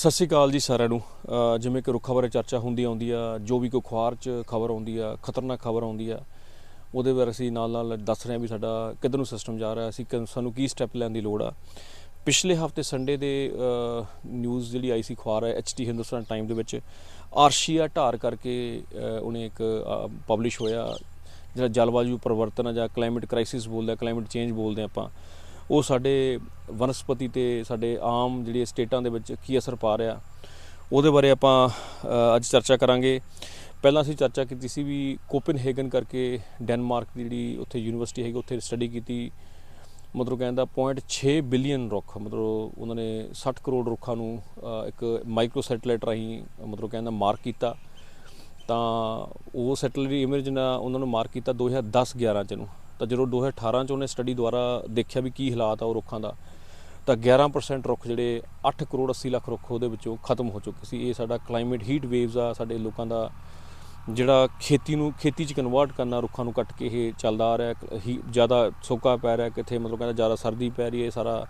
ਸਤਿ ਸ਼੍ਰੀ ਅਕਾਲ ਜੀ ਸਾਰਿਆਂ ਨੂੰ। ਜਿਵੇਂ ਕਿ ਰੁੱਖਾਂ ਬਾਰੇ ਚਰਚਾ ਹੁੰਦੀ ਆਉਂਦੀ ਆ, ਜੋ ਵੀ ਕੋਈ ਅਖਬਾਰ 'ਚ ਖਬਰ ਆਉਂਦੀ ਆ, ਖਤਰਨਾਕ ਖਬਰ ਆਉਂਦੀ ਆ, ਉਹਦੇ ਬਾਰੇ ਅਸੀਂ ਨਾਲ ਨਾਲ ਦੱਸ ਰਹੇ ਹਾਂ ਵੀ ਸਾਡਾ ਕਿੱਧਰ ਨੂੰ ਸਿਸਟਮ ਜਾ ਰਿਹਾ, ਅਸੀਂ ਕਿ- ਸਾਨੂੰ ਕੀ ਸਟੈਪ ਲੈਣ ਦੀ ਲੋੜ ਆ। ਪਿਛਲੇ ਹਫ਼ਤੇ ਸੰਡੇ ਦੇ ਨਿਊਜ਼ ਜਿਹੜੀ ਆਈ ਸੀ ਅਖਬਾਰ ਹੈ ਐਚਟੀ ਹਿੰਦੁਸਤਾਨ ਟਾਈਮ ਦੇ ਵਿੱਚ, ਆਰਸ਼ੀਆ ਢਾਰ ਕਰਕੇ ਉਹਨੇ ਇੱਕ ਪਬਲਿਸ਼ ਹੋਇਆ, ਜਿਹੜਾ ਜਲਵਾਯੂ ਪਰਿਵਰਤਨ ਆ ਜਾਂ ਕਲਾਈਮੇਟ ਕ੍ਰਾਈਸਿਸ ਬੋਲਦੇ ਆ ਕਲਾਈਮੇਟ ਚੇਂਜ ਬੋਲਦੇ ਆ ਆਪਾਂ। ਉਹ ਸਾਡੇ ਵਨਸਪਤੀ ਤੇ ਸਾਡੇ ਆਮ ਜਿਹੜੀ ਸਟੇਟਾਂ ਦੇ ਵਿੱਚ ਕੀ ਅਸਰ ਪਾ ਰਿਹਾ, ਉਹਦੇ ਬਾਰੇ ਆਪਾਂ ਅੱਜ ਚਰਚਾ ਕਰਾਂਗੇ। ਪਹਿਲਾਂ ਅਸੀਂ ਚਰਚਾ ਕੀਤੀ ਸੀ ਵੀ ਕੋਪਨਹੇਗਨ ਕਰਕੇ ਡੈਨਮਾਰਕ ਦੀ ਜਿਹੜੀ ਉੱਥੇ ਯੂਨੀਵਰਸਿਟੀ ਹੈਗੀ, ਉੱਥੇ ਸਟੱਡੀ ਕੀਤੀ। ਮਤਲਬ ਕਹਿੰਦਾ 0.6 ਬਿਲੀਅਨ ਰੁੱਖ, ਮਤਲਬ ਉਹਨਾਂ ਨੇ 60 ਕਰੋੜ ਰੁੱਖਾਂ ਨੂੰ ਇੱਕ ਮਾਈਕਰੋ ਸੈਟੇਲਾਈਟ ਰਾਹੀਂ, ਮਤਲਬ ਕਹਿੰਦਾ ਮਾਰਕ ਕੀਤਾ। ਤਾਂ ਉਹ ਸੈਟੇਲਾਈਟ ਇਮੇਜ ਨਾਲ ਉਹਨਾਂ ਨੂੰ ਮਾਰਕ ਕੀਤਾ 2010 11 ਚ ਨੂੰ ਤਾਂ ਜਦੋਂ 2018 ਚ ਉਹਨੇ ਸਟੱਡੀ ਦੁਆਰਾ ਦੇਖਿਆ ਵੀ ਕੀ ਹਾਲਾਤ ਆ ਉਹ ਰੁੱਖਾਂ ਦਾ, ਤਾਂ 11% ਰੁੱਖ ਜਿਹੜੇ 8 ਕਰੋੜ 80 ਲੱਖ ਰੁੱਖ ਉਹਦੇ ਵਿੱਚੋਂ ਖਤਮ ਹੋ ਚੁੱਕੇ ਸੀ। ਇਹ ਸਾਡਾ ਕਲਾਈਮੇਟ ਹੀਟ ਵੇਵਸ ਆ, ਸਾਡੇ ਲੋਕਾਂ ਦਾ ਜਿਹੜਾ ਖੇਤੀ ਨੂੰ, ਖੇਤੀ ਚ ਕਨਵਰਟ ਕਰਨਾ ਰੁੱਖਾਂ ਨੂੰ ਕੱਟ ਕੇ ਇਹ ਚੱਲਦਾ ਆ ਰਿਹਾ ਹੀ ਜ਼ਿਆਦਾ ਸੋਕਾ ਪੈ ਰਿਹਾ, ਕਿੱਥੇ ਮਤਲਬ ਕਹਿੰਦਾ ਜ਼ਿਆਦਾ ਸਰਦੀ ਪੈ ਰਹੀ ਹੈ ਸਾਰਾ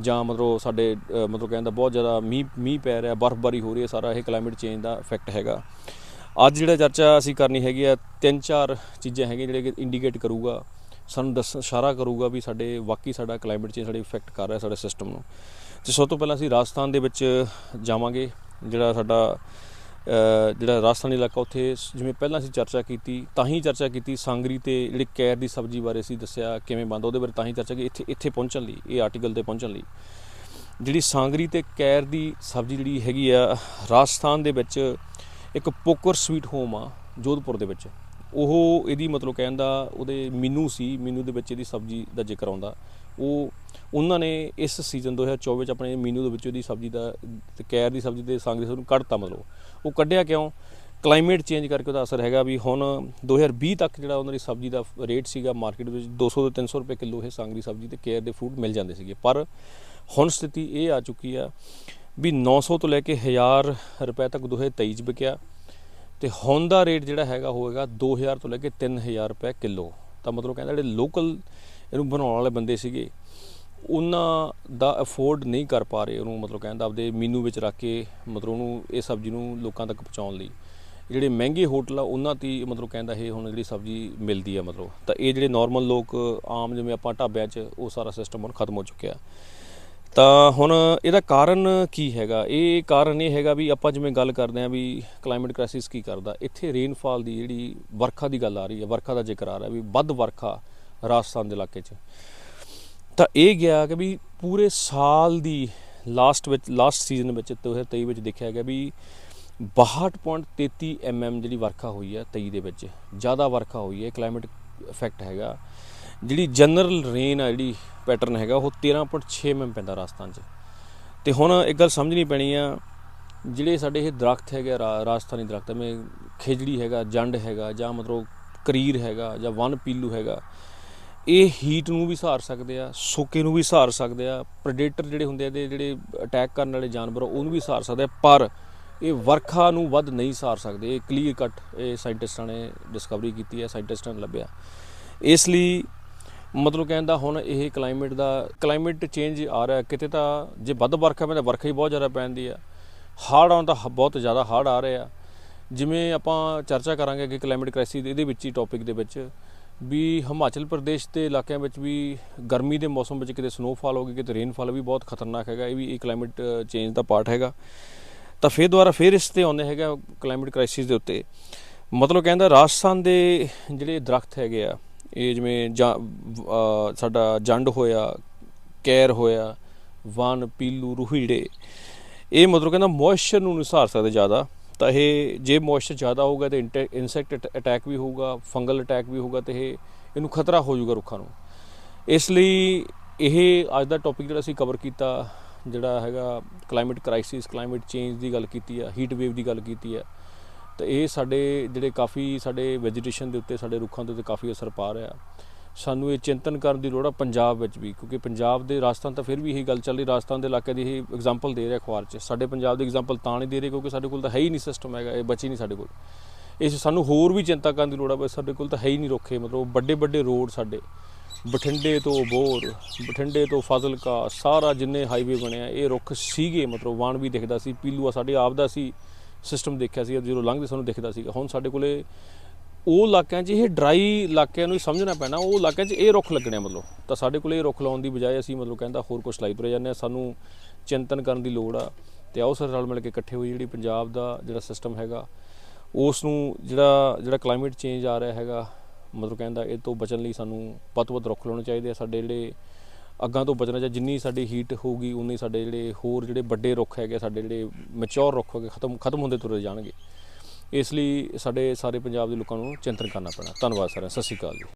ਜਾਂ ਮਤਲਬ ਸਾਡੇ ਮਤਲਬ ਕਹਿੰਦਾ ਬਹੁਤ ਜ਼ਿਆਦਾ ਮੀਂਹ ਮੀਂਹ ਪੈ ਰਿਹਾ, ਬਰਫ਼ਬਾਰੀ ਹੋ ਰਹੀ ਹੈ, ਸਾਰਾ ਇਹ ਕਲਾਈਮੇਟ ਚੇਂਜ ਦਾ ਇਫੈਕਟ ਹੈਗਾ। ਅੱਜ ਜਿਹੜਾ ਚਰਚਾ ਅਸੀਂ ਕਰਨੀ ਹੈਗੀ ਆ, ਤਿੰਨ ਚਾਰ ਚੀਜ਼ਾਂ ਹੈਗੀਆਂ ਜਿਹੜੇ ਕਿ ਇੰਡੀਕੇਟ ਕਰੂਗਾ। ਸਾਨੂੰ ਦੱਸ ਇਸ਼ਾਰਾ ਕਰੂਗਾ ਵੀ ਸਾਡੇ, ਵਾਕਈ ਸਾਡਾ ਕਲਾਈਮੇਟ ਚੇਂਜ ਸਾਡੇ ਇਫੈਕਟ ਕਰ ਰਿਹਾ ਸਾਡੇ ਸਿਸਟਮ ਨੂੰ। ਤੇ ਸਭ ਤੋਂ ਪਹਿਲਾਂ ਅਸੀਂ ਰਾਜਸਥਾਨ ਦੇ ਵਿੱਚ ਜਾਵਾਂਗੇ, ਜਿਹੜਾ ਸਾਡਾ ਜਿਹੜਾ ਰਾਜਸਥਾਨੀ ਇਲਾਕਾ ਉੱਥੇ ਜਿਵੇਂ ਪਹਿਲਾਂ ਅਸੀਂ ਚਰਚਾ ਕੀਤੀ, ਤਾਂ ਹੀ ਚਰਚਾ ਕੀਤੀ, ਸਾਂਗਰੀ ਤੇ ਜਿਹੜੀ ਕੈਰ ਦੀ ਸਬਜ਼ੀ ਬਾਰੇ ਅਸੀਂ ਦੱਸਿਆ ਕਿਵੇਂ ਬਣਦਾ, ਉਹਦੇ ਬਾਰੇ ਤਾਂ ਹੀ ਚਰਚਾ ਕੀਤੀ, ਇੱਥੇ ਇੱਥੇ ਪਹੁੰਚਣ ਲਈ, ਇਹ ਆਰਟੀਕਲ ਤੇ ਪਹੁੰਚਣ ਲਈ। ਜਿਹੜੀ ਸਾਂਗਰੀ ਤੇ ਕੈਰ ਦੀ ਸਬਜ਼ੀ ਜਿਹੜੀ ਹੈਗੀ ਆ, ਰਾਜਸਥਾਨ ਦੇ ਵਿੱਚ ਇੱਕ ਪੋਕਰ ਸਵੀਟ ਹੋਮ ਆ, ਜੋਧਪੁਰ ਦੇ ਵਿੱਚ। ਉਹ ਇਹਦੀ ਮਤਲਬ ਕਹਿਣ ਦਾ ਉਹਦੇ ਮੀਨੂ ਸੀ, ਮੀਨੂ ਦੇ ਵਿੱਚ ਇਹਦੀ ਸਬਜ਼ੀ ਦਾ ਜ਼ਿਕਰ ਆਉਂਦਾ। ਉਹ, ਉਹਨਾਂ ਨੇ ਇਸ ਸੀਜ਼ਨ 2024 ਚ ਆਪਣੇ ਮੀਨੂ ਦੇ ਵਿੱਚ ਉਹਦੀ ਸਬਜ਼ੀ ਦਾ, ਤੇ ਕੈਰ ਦੀ ਸਬਜ਼ੀ ਦੇ ਸਾਂਗਰੀ ਨੂੰ ਕੱਢਤਾ ਮਤਲਬ। ਉਹ ਕੱਢਿਆ ਕਿਉਂ? ਕਲਾਈਮੇਟ ਚੇਂਜ ਕਰਕੇ ਉਹਦਾ ਅਸਰ ਹੈਗਾ ਵੀ ਹੁਣ 2020 ਤੱਕ ਜਿਹੜਾ ਉਹਨਾਂ ਦੀ ਸਬਜ਼ੀ ਦਾ ਰੇਟ ਸੀਗਾ ਮਾਰਕੀਟ ਵਿੱਚ 200 ਤੋਂ 300 ਰੁਪਏ ਕਿਲੋ ਇਹ ਸਾਂਗਰੀ ਸਬਜ਼ੀ ਤੇ ਕੇਅਰ ਦੇ ਫਰੂਟ ਮਿਲ ਜਾਂਦੇ ਸੀਗੇ। ਪਰ ਹੁਣ ਸਥਿਤੀ ਇਹ ਆ ਚੁੱਕੀ ਆ ਵੀ 900 ਤੋਂ ਲੈ ਕੇ 1000 ਰੁਪਏ ਤੱਕ 2023 ਚ ਵਿਕਿਆ। ਤੇ ਹੁਣ ਦਾ ਰੇਟ ਜਿਹੜਾ ਹੈਗਾ ਹੋਏਗਾ 2000 ਤੋਂ ਲੈ ਕੇ 3000 ਰੁਪਏ ਕਿਲੋ। ਤਾਂ ਮਤਲਬ ਕਹਿੰਦਾ ਜਿਹੜੇ ਲੋਕਲ ਇਹਨੂੰ ਬਣਾਉਣ ਵਾਲੇ ਬੰਦੇ ਸੀਗੇ, ਉਹਨਾਂ ਦਾ ਅਫੋਰਡ ਨਹੀਂ ਕਰ ਪਾ ਰਹੇ ਉਹਨੂੰ, ਮਤਲਬ ਕਹਿੰਦਾ ਆਪਦੇ ਮੀਨੂ ਵਿੱਚ ਰੱਖ ਕੇ, ਮਤਲਬ ਉਹਨੂੰ ਇਹ ਸਬਜ਼ੀ ਨੂੰ ਲੋਕਾਂ ਤੱਕ ਪਹੁੰਚਾਉਣ ਲਈ। ਜਿਹੜੇ ਮਹਿੰਗੇ ਹੋਟਲ ਆ, ਉਹਨਾਂ ਤੇ ਮਤਲਬ ਕਹਿੰਦਾ ਇਹ ਹੁਣ ਜਿਹੜੀ ਸਬਜ਼ੀ ਮਿਲਦੀ ਆ ਮਤਲਬ। ਤਾਂ ਇਹ ਜਿਹੜੇ ਨਾਰਮਲ ਲੋਕ, ਆਮ ਜਿਵੇਂ ਆਪਾਂ ਢਾਬਿਆਂ 'ਚ, ਉਹ ਸਾਰਾ ਸਿਸਟਮ ਹੁਣ ਖਤਮ ਹੋ ਚੁੱਕਿਆ। ਤਾਂ ਹੁਣ ਇਹਦਾ ਕਾਰਨ ਕੀ ਹੈਗਾ? ਇਹ ਕਾਰਨ ਇਹ ਹੈਗਾ ਵੀ ਆਪਾਂ ਜਿਵੇਂ ਗੱਲ ਕਰਦੇ ਆਂ ਵੀ ਕਲਾਈਮੇਟ ਕ੍ਰਾਈਸਿਸ ਕੀ ਕਰਦਾ? ਇੱਥੇ ਰੇਨਫਾਲ ਦੀ ਜਿਹੜੀ ਵਰਖਾ ਦੀ ਗੱਲ ਆ ਰਹੀ ਹੈ, ਵਰਖਾ ਦਾ ਜ਼ਿਕਰ ਆ ਰਿਹਾ ਵੀ ਵੱਧ ਵਰਖਾ ਰਾਜਸਥਾਨ ਦੇ ਇਲਾਕੇ 'ਚ। ਤਾਂ ਇਹ ਗਿਆ ਕਿ ਵੀ ਪੂਰੇ ਸਾਲ ਦੀ ਲਾਸਟ ਵਿੱਚ ਲਾਸਟ ਸੀਜ਼ਨ ਵਿੱਚ 2023 ਵਿੱਚ ਦੇਖਿਆ ਗਿਆ ਵੀ 62.33 mm ਜਿਹੜੀ ਵਰਖਾ ਹੋਈ ਹੈ 23 ਦੇ ਵਿੱਚ, ਜ਼ਿਆਦਾ ਵਰਖਾ ਹੋਈ ਹੈ ਕਲਾਈਮੇਟ ਇਫੈਕਟ ਹੈਗਾ। ਜਿਹੜੀ ਜਨਰਲ ਰੇਨ ਆ ਜਿਹੜੀ ਪੈਟਰਨ ਹੈਗਾ ਉਹ 13.6 mm ਪੈਂਦਾ ਰਾਜਸਥਾਨ 'ਚ। ਤੇ ਹੁਣ ਇੱਕ ਗੱਲ ਸਮਝਣੀ ਪੈਣੀ ਆ ਜਿਹੜੇ ਸਾਡੇ ਇਹ ਦਰਖਤ ਹੈਗੇ ਰਾ- ਰਾਜਸਥਾਨੀ ਦਰਖਤ ਜਿਵੇਂ ਖੇਜੜੀ ਹੈਗਾ ਜੰਡ ਹੈਗਾ ਜਾਂ ਮਤਲਬ ਕਰੀਰ ਹੈਗਾ ਜਾਂ ਵਨ ਪੀਲੂ ਹੈਗਾ ਇਹ ਹੀਟ ਨੂੰ ਵੀ ਸਹਾਰ ਸਕਦੇ ਆ ਸੋਕੇ ਨੂੰ ਵੀ ਸਹਾਰ ਸਕਦੇ ਆ ਪ੍ਰੈਡੇਟਰ ਜਿਹੜੇ ਹੁੰਦੇ ਆ ਇਹਦੇ ਜਿਹੜੇ ਅਟੈਕ ਕਰਨ ਵਾਲੇ ਜਾਨਵਰ ਆ, ਉਹਨੂੰ ਵੀ ਸਹਾਰ ਸਕਦੇ ਆ ਪਰ ਇਹ ਵਰਖਾ ਨੂੰ ਵੱਧ ਨਹੀਂ ਸਹਾਰ ਸਕਦੇ। ਇਹ ਕਲੀਅਰ ਕੱਟ ਇਹ ਸਾਇੰਟਿਸਟਾਂ ਨੇ ਡਿਸਕਵਰੀ ਕੀਤੀ ਹੈ ਸਾਇੰਟਿਸਟਾਂ ਨੇ ਲੱਭਿਆ। ਇਸ ਲਈ ਮਤਲਬ ਕਹਿੰਦਾ ਹੁਣ ਇਹ ਕਲਾਈਮੇਟ ਦਾ ਕਲਾਈਮੇਟ ਚੇਂਜ ਆ ਰਿਹਾ ਕਿਤੇ ਤਾਂ ਜੇ ਵੱਧ ਵਰਖਾ ਪੈਂਦਾ ਵਰਖਾ ਹੀ ਬਹੁਤ ਜ਼ਿਆਦਾ ਪੈਂਦੀ ਆ। ਹਾਰਡ ਆਉਣ ਤਾਂ ਹ- ਬਹੁਤ ਜ਼ਿਆਦਾ ਹਾਰਡ ਆ ਰਿਹਾ ਜਿਵੇਂ ਆਪਾਂ ਚਰਚਾ ਕਰਾਂਗੇ ਕਿ ਕਲਾਈਮੇਟ ਕ੍ਰਾਈਸਿਸ ਇਹਦੇ ਵਿੱਚ ਹੀ ਟੌਪਿਕ ਦੇ ਵਿੱਚ, ਵੀ ਹਿਮਾਚਲ ਪ੍ਰਦੇਸ਼ ਦੇ ਇਲਾਕਿਆਂ ਵਿੱਚ ਵੀ ਗਰਮੀ ਦੇ ਮੌਸਮ ਵਿੱਚ ਕਿਤੇ ਸਨੋਫਾਲ ਹੋ ਗਈ, ਕਿਤੇ ਰੇਨਫਾਲ ਵੀ ਬਹੁਤ ਖਤਰਨਾਕ ਹੈਗਾ, ਇਹ ਵੀ ਇਹ ਕਲਾਈਮੇਟ ਚੇਂਜ ਦਾ ਪਾਰਟ ਹੈਗਾ। ਤਾਂ ਫਿਰ ਦੁਬਾਰਾ ਫਿਰ ਇਸ ਤੇ ਆਉਂਦੇ ਹੈਗਾ ਕਲਾਈਮੇਟ ਕ੍ਰਾਈਸਿਸ ਦੇ ਉੱਤੇ। ਮਤਲਬ ਕਹਿੰਦਾ ਰਾਜਸਥਾਨ ਦੇ ਜਿਹੜੇ ਦਰਖਤ ਹੈਗੇ ਆ ਇਹ ਜਿਵੇਂ ਜਾਂ ਸਾਡਾ ਜੰਡ ਹੋਇਆ, ਕੈਰ ਹੋਇਆ, ਵਨ ਪੀਲੂ ਰੂਹੀੜੇ, ਇਹ ਮਤਲਬ ਕਹਿੰਦਾ ਮੋਇਸਚਰ ਨੂੰ ਨਹੀਂ ਸਹਾਰ ਸਕਦੇ ਜ਼ਿਆਦਾ। ਤਾਂ ਇਹ ਜੇ ਮੋਇਸਚਰ ਜ਼ਿਆਦਾ ਹੋਊਗਾ ਤੇ ਇਨਸੈਕਟ ਅਟੈਕ ਵੀ ਹੋਊਗਾ, ਫੰਗਲ ਅਟੈਕ ਵੀ ਹੋਊਗਾ ਤੇ ਇਹ, ਇਹਨੂੰ ਖਤਰਾ ਹੋ ਜਾਊਗਾ ਰੁੱਖਾਂ ਨੂੰ। ਇਸ ਲਈ ਇਹ ਅੱਜ ਦਾ ਟੌਪਿਕ ਜਿਹੜਾ ਅਸੀਂ ਕਵਰ ਕੀਤਾ, ਜਿਹੜਾ ਹੈਗਾ ਕਲਾਈਮੇਟ ਕ੍ਰਾਈਸਿਸ ਕਲਾਈਮੇਟ ਚੇਂਜ ਦੀ ਗੱਲ ਕੀਤੀ ਆ ਹੀਟ ਵੇਵ ਦੀ ਗੱਲ ਕੀਤੀ ਆ ਤੇ ਇਹ ਸਾਡੇ ਜਿਹੜੇ ਕਾਫੀ ਸਾਡੇ ਵੈਜੀਟੇਸ਼ਨ ਦੇ ਉੱਤੇ, ਸਾਡੇ ਰੁੱਖਾਂ ਦੇ ਉੱਤੇ ਕਾਫੀ ਅਸਰ ਪਾ ਰਿਹਾ। ਸਾਨੂੰ ਇਹ ਚਿੰਤਨ ਕਰਨ ਦੀ ਲੋੜ ਆ ਪੰਜਾਬ ਵਿੱਚ ਵੀ, ਕਿਉਂਕਿ ਪੰਜਾਬ ਦੇ ਰਾਜਸਥਾਨ ਤਾਂ ਫਿਰ ਵੀ ਇਹੀ ਗੱਲ ਚੱਲ ਰਹੀ, ਰਾਜਸਥਾਨ ਦੇ ਇਲਾਕੇ ਦੀ ਇਹ ਐਗਜ਼ਾਮਪਲ ਦੇ ਰਿਹਾ ਅਖਬਾਰ 'ਚ। ਸਾਡੇ ਪੰਜਾਬ ਦੀ ਐਗਜ਼ਾਮਪਲ ਤਾਂ ਨਹੀਂ ਦੇ ਰਹੇ ਕਿਉਂਕਿ ਸਾਡੇ ਕੋਲ ਤਾਂ ਹੈ ਹੀ ਨਹੀਂ ਸਿਸਟਮ ਹੈਗਾ, ਇਹ ਬਚੀ ਨਹੀਂ ਸਾਡੇ ਕੋਲ। ਇਸ ਸਾਨੂੰ ਹੋਰ ਵੀ ਚਿੰਤਾ ਕਰਨ ਦੀ ਲੋੜ ਆ ਬਈ ਸਾਡੇ ਕੋਲ ਤਾਂ ਹੈ ਹੀ ਨਹੀਂ ਰੁੱਖੇ, ਮਤਲਬ ਵੱਡੇ ਵੱਡੇ ਰੋਡ ਸਾਡੇ। ਬਠਿੰਡੇ ਤੋਂ ਬੋਰ, ਬਠਿੰਡੇ ਤੋਂ ਫਾਜ਼ਿਲਕਾ, ਸਾਰਾ ਜਿੰਨੇ ਹਾਈਵੇ ਬਣਿਆ ਇਹ ਰੁੱਖ ਸੀਗੇ, ਮਤਲਬ ਵਾਣ ਵੀ ਦਿਖਦਾ ਸੀ, ਪੀਲੂਆ ਸਾਡੇ ਆਪ ਦਾ ਸੀ। ਸਿਸਟਮ ਦੇਖਿਆ ਸੀ ਜਦੋਂ ਲੰਘਦੇ ਸਾਨੂੰ ਦਿਖਦਾ ਸੀਗਾ। ਹੁਣ ਸਾਡੇ ਕੋਲੇ ਉਹ ਇਲਾਕਿਆਂ 'ਚ ਇਹ ਡਰਾਈ ਇਲਾਕਿਆਂ ਨੂੰ ਹੀ ਸਮਝਣਾ ਪੈਣਾ, ਉਹ ਇਲਾਕਿਆਂ 'ਚ ਇਹ ਰੁੱਖ ਲੱਗਣੇ ਆ ਮਤਲਬ। ਤਾਂ ਸਾਡੇ ਕੋਲੇ ਇਹ ਰੁੱਖ ਲਾਉਣ ਦੀ ਬਜਾਏ ਅਸੀਂ ਮਤਲਬ ਕਹਿੰਦਾ ਹੋਰ ਕੁਝ ਲਾਈ ਤੁਰੇ ਜਾਂਦੇ ਆ। ਸਾਨੂੰ ਚਿੰਤਨ ਕਰਨ ਦੀ ਲੋੜ ਆ। ਤੇ ਆਓ ਸਰ ਰਲ ਮਿਲ ਕੇ ਇਕੱਠੇ ਹੋਈ ਜਿਹੜੀ ਪੰਜਾਬ ਦਾ ਜਿਹੜਾ ਸਿਸਟਮ ਹੈਗਾ ਉਸ ਨੂੰ ਜਿਹੜਾ ਜਿਹੜਾ ਕਲਾਈਮੇਟ ਚੇਂਜ ਆ ਰਿਹਾ ਹੈਗਾ, ਮਤਲਬ ਕਹਿੰਦਾ ਇਹ ਤੋਂ ਬਚਣ ਲਈ ਸਾਨੂੰ ਵੱਧ ਤੋਂ ਵੱਧ ਰੁੱਖ ਲਾਉਣੇ ਚਾਹੀਦੇ ਆ। ਸਾਡੇ ਜਿਹੜੇ ਅੱਗਾਂ ਤੋਂ ਬਚਣਾ ਚਾਹੀਦਾ ਜਿੰਨੀ ਸਾਡੀ ਹੀਟ ਹੋਊਗੀ, ਉਨੀ ਸਾਡੇ ਜਿਹੜੇ ਹੋਰ ਜਿਹੜੇ ਵੱਡੇ ਰੁੱਖ ਹੈਗੇ, ਸਾਡੇ ਜਿਹੜੇ ਮੈਚੁਰ ਰੁੱਖ ਹੈਗੇ, ਖਤਮ ਖਤਮ ਹੁੰਦੇ ਤੁਰੇ ਜਾਣਗੇ। ਇਸ ਲਈ ਸਾਡੇ ਸਾਰੇ ਪੰਜਾਬ ਦੇ ਲੋਕਾਂ ਨੂੰ ਚਿੰਤਨ ਕਰਨਾ ਪੈਣਾ। ਧੰਨਵਾਦ ਸਾਰਿਆਂ ਸਤਿ ਸ਼੍ਰੀ ਅਕਾਲ ਜੀ।